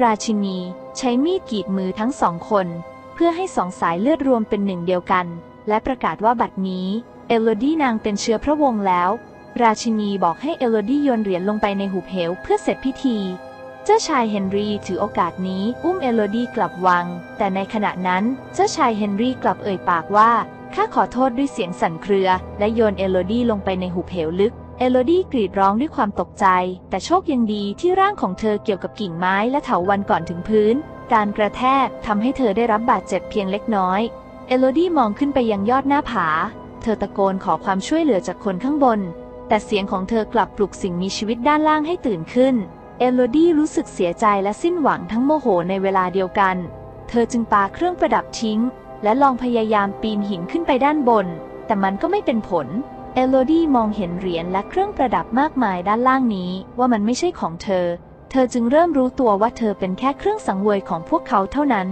ราชินี ใช้มีดกรีดมือทั้งสองคน เพื่อให้สองสายเลือดรวมเป็นหนึ่งเดียวกัน และประกาศว่าบัดนี้ เอโลดี้นางเป็นเชื้อพระวงศ์แล้ว ราชินีบอกให้เอโลดี้โยนเหรียญลงไปในหุบเหวเพื่อเสร็จพิธี เจ้าชายเฮนรี่ถือโอกาสนี้อุ้มเอโลดี้กลับวัง แต่ในขณะนั้นเจ้าชายเฮนรี่กลับเอ่ยปากว่าข้าขอโทษด้วยเสียงสั่นเครือ และโยนเอโลดี้ลงไปในหุบเหวลึก เอโลดี้กรีดร้องด้วยความตกใจ แต่โชคยังดีที่ร่างของเธอเกี่ยวกับกิ่งไม้และเถาวันก่อนถึงพื้น การกระแทกทำให้เธอได้รับบาดเจ็บเพียงเล็กน้อย เอโลดี้มองขึ้นไปยังยอดหน้าผา เธอตะโกนขอความช่วยเหลือจากคนข้างบน แต่เสียงของเธอกลับปลุกสิ่งมีชีวิตด้านล่างให้ตื่นขึ้น เอโลดี้รู้สึกเสียใจและสิ้นหวังทั้งโมโหในเวลาเดียวกัน เธอจึงปาเครื่องประดับทิ้ง และลองพยายามปีนหินขึ้นไปด้านบน แต่มันก็ไม่เป็นผล เอโลดี้มองเห็นเหรียญและเครื่องประดับมากมายด้านล่างนี้ว่ามันไม่ใช่ของเธอ เธอจึงเริ่มรู้ตัวว่าเธอเป็นแค่เครื่องสังเวยของพวกเขาเท่านั้น